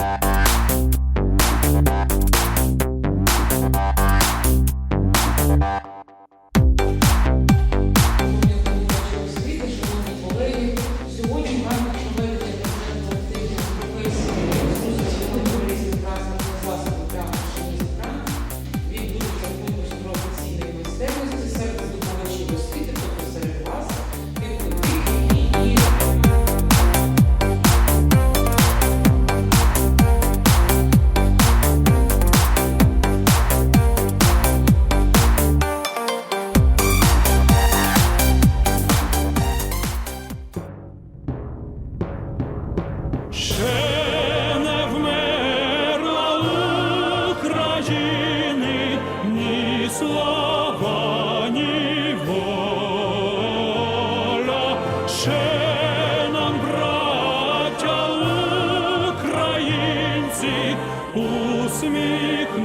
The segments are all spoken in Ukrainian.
Bye. Ще не вмерла України. Ще нам, браття українці, усміхнеться.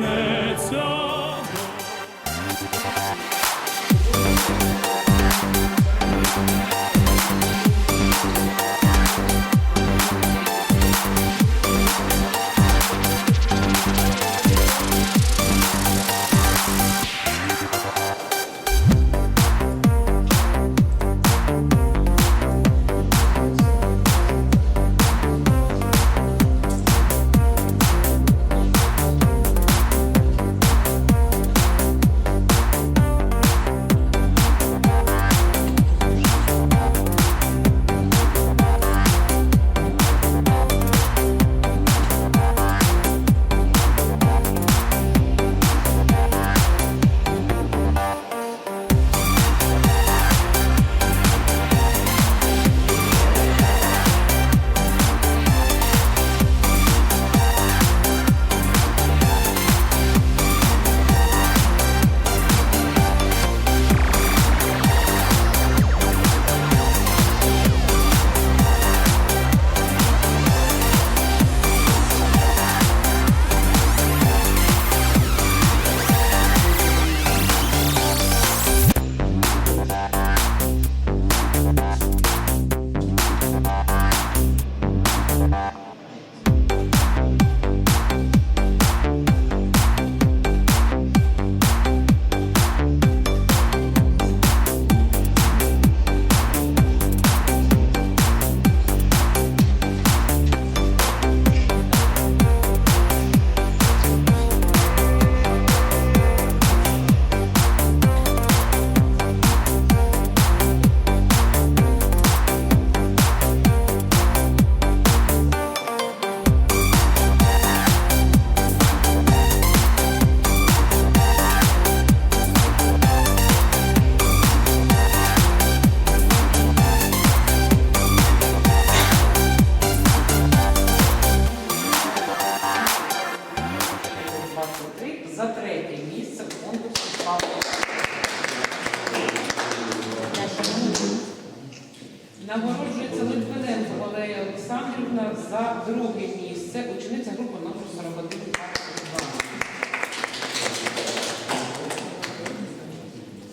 Нагороджується Литвиненко Валерія Олександрівна за друге місце, учениця групи номер 4122.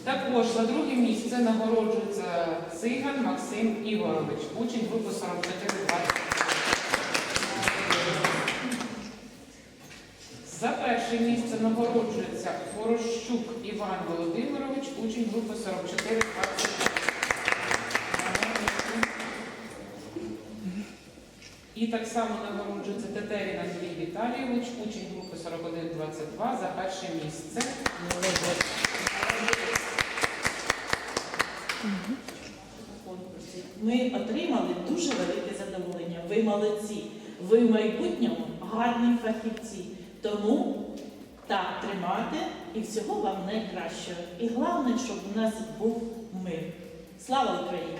Також за друге місце нагороджується Циган Максим Ігорович, учень групи 4420. За перше місце нагороджується Хорощук Іван Володимирович, учень групи 4420. І так само нагороджується Тетерін Андрій Віталійович, учень групи 4122 за перше місце. Ми отримали дуже велике задоволення. Ви молодці. Ви в майбутньому гарні фахівці. Тому так тримати і всього вам найкращого. І головне, щоб у нас був мир. Слава Україні!